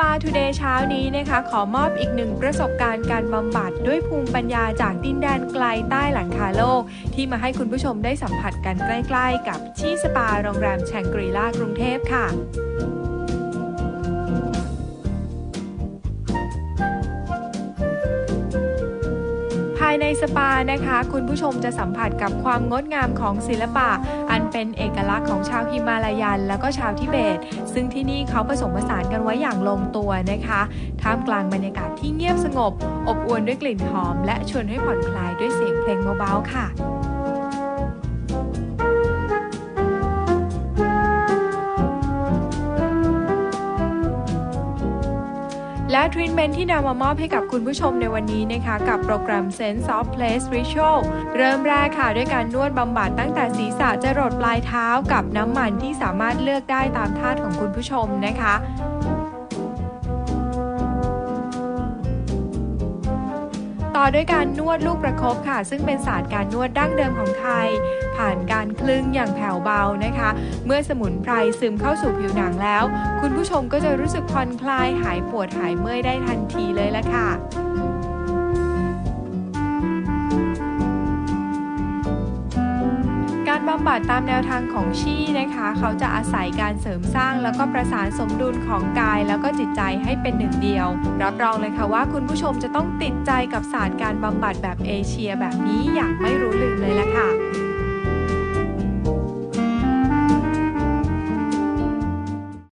ปาทูเดย์เช้านี้นะคะ ขอมอบอีกหนึ่งประสบการณ์การบำบัดด้วยภูมิปัญญาจากดินแดนไกลใต้หลังคาโลก ที่มาให้คุณผู้ชมได้สัมผัสกันใกล้ ๆ กับชี่สปาโรงแรมแชงกรีลากรุงเทพค่ะ ในสปานะคะ คุณผู้ชมจะสัมผัสกับความงดงามของศิลปะ อันเป็นเอกลักษณ์ของชาวฮิมาลายัน แล้วก็ชาวทิเบต ซึ่งที่นี่เขาผสมผสานกันไว้อย่างลงตัวนะคะ ท่ามกลางบรรยากาศที่เงียบสงบ อบอวลด้วยกลิ่นหอม และชวนให้ผ่อนคลายด้วยเสียงเพลงเบาๆค่ะ และทรีทเมนท์ที่นำมามอบให้กับคุณผู้ชมในวันนี้นะคะ กับโปรแกรม Sense of Place Ritual เริ่มแรกค่ะด้วยการนวดบำบัดตั้งแต่ศีรษะจรดปลายเท้ากับน้ำมันที่สามารถเลือกได้ตามธาตุของคุณผู้ชมนะคะ ด้วยการนวดลูกประคบค่ะ ซึ่งเป็นศาสตร์การนวดดั้งเดิมของไทย ผ่านการคลึงอย่างแผ่วเบานะคะ เมื่อสมุนไพรซึมเข้าสู่ผิวหนังแล้ว คุณผู้ชมก็จะรู้สึกผ่อนคลายหายปวดหายเมื่อยได้ทันทีเลยละค่ะ บำบัดตามแนวทางของชี่นะคะ เขาจะอาศัยการเสริมสร้าง แล้วก็ประสานสมดุลของกาย แล้วก็จิตใจให้เป็นหนึ่งเดียว รับรองเลยค่ะว่าคุณผู้ชมจะต้องติดใจกับศาสตร์การบำบัดแบบเอเชียแบบนี้อย่างไม่รู้